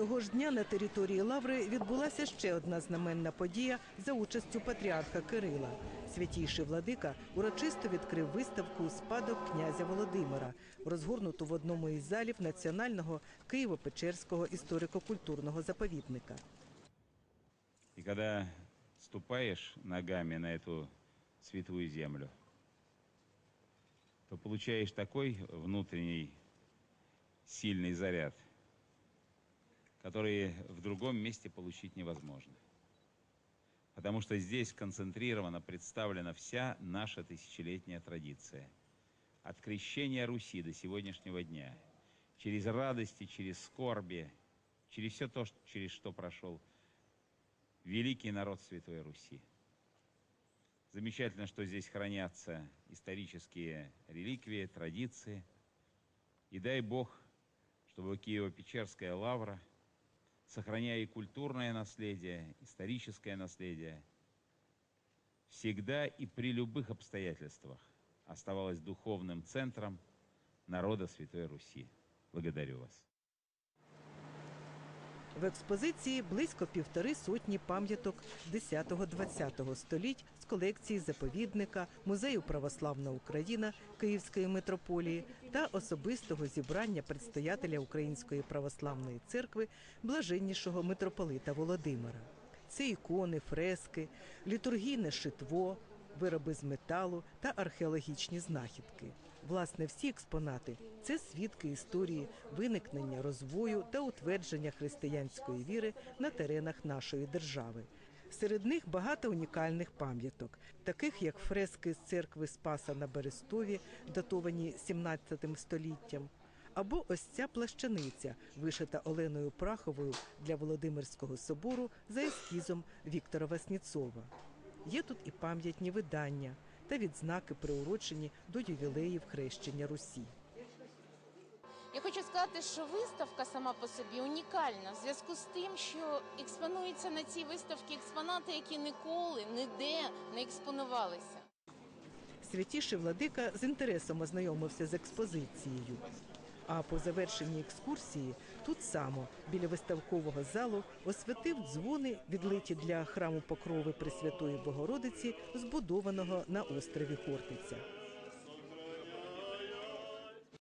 Того ж дня на території Лаври відбулася ще одна знаменна подія за участю патріарха Кирила. Святійший владика урочисто відкрив виставку Спадок князя Володимира, розгорнуту в одному із залів Національного Києво-Печерського історико-культурного заповідника. И когда ступаешь ногами на эту святую землю, то получаешь такой внутренний сильный заряд, который в другом месте получить невозможно. Потому что здесь концентрирована, представлена вся наша тысячелетняя традиция. От крещения Руси до сегодняшнего дня. Через радости, через скорби, через все то, через что прошел великий народ Святой Руси. Замечательно, что здесь хранятся исторические реликвии, традиции. И дай Бог, чтобы Киево-Печерская лавра, сохраняя и культурное наследие, историческое наследие, всегда и при любых обстоятельствах оставалась духовным центром народа Святой Руси. Благодарю вас. В експозиції близько півтори сотні пам'яток 10-20 століть з колекції заповідника, музею Православна Україна Київської митрополії та особистого зібрання предстоятеля Української православної церкви блаженнішого митрополита Володимира. Це ікони, фрески, літургійне шитво, вироби з металу та археологічні знахідки. Власне, всі експонати це свідки історії виникнення, розвою та утвердження християнської віри на теренах нашої держави. Серед них багато унікальних пам'яток, таких як фрески з церкви Спаса на Берестові, датовані 17 століттям, або ось ця плащаниця, вишита Оленою Праховою для Володимирського собору за ескізом Віктора Васніцова. Є тут і пам'ятні видання та відзнаки, приурочені до ювілеїв хрещення Русі. Я хочу сказати, що виставка сама по собі унікальна в зв'язку з тим, що експонуються на цій виставці експонати, які ніколи ніде не експонувалися. Святіший владика з інтересом ознайомився з експозицією. А по завершенні екскурсії тут само біля виставкового залу освятив дзвони, відлиті для храму Покрови Пресвятої Богородиці, збудованого на острові Хортиця.